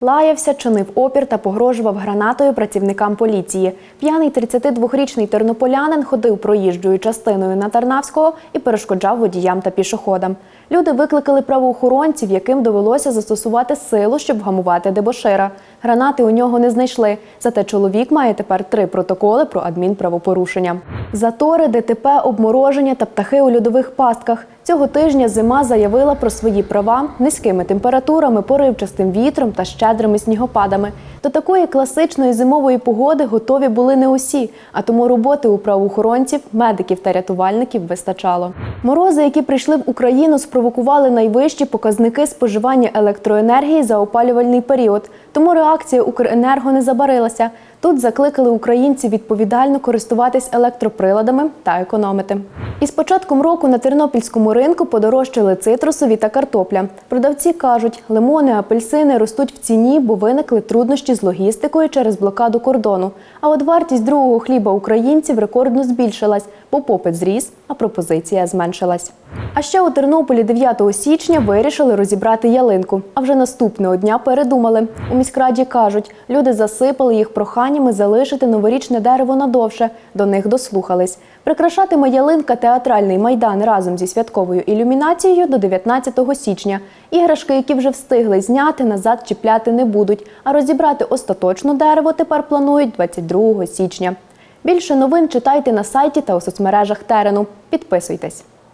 Лаявся, чинив опір та погрожував гранатою працівникам поліції. П'яний 32-річний тернополянин ходив проїжджою частиною на Тарнавського і перешкоджав водіям та пішоходам. Люди викликали правоохоронців, яким довелося застосувати силу, щоб вгамувати дебошира. Гранати у нього не знайшли. Зате чоловік має тепер три протоколи про адмінправопорушення. Затори, ДТП, обмороження та птахи у льодових пастках. Цього тижня зима заявила про свої права низькими температурами, поривчастим вітром та щедрими снігопадами. До такої класичної зимової погоди готові були не усі, а тому роботи у правоохоронців, медиків та рятувальників вистачало. Морози, які прийшли в Україну, спровокували найвищі показники споживання електроенергії за опалювальний період. Тому реакція Укренерго не забарилася. Тут закликали українців відповідально користуватись електроприладами та економити. Із початком року на тернопільському ринку подорожчали цитрусові та картопля. Продавці кажуть, лимони, апельсини ростуть в ціні, бо виникли труднощі з логістикою через блокаду кордону. А от вартість другого хліба українців рекордно збільшилась, бо попит зріс, а пропозиція зменшилась. А ще у Тернополі 9 січня вирішили розібрати ялинку. А вже наступного дня передумали. У міськраді кажуть, люди засипали їх проханнями залишити новорічне дерево надовше. До них дослухались. Прикрашатиме ялинка театральний майдан разом зі святковою ілюмінацією до 19 січня. Іграшки, які вже встигли зняти, назад чіпляти не будуть. А розібрати остаточно дерево тепер планують 22 січня. Більше новин читайте на сайті та у соцмережах терену. Підписуйтесь.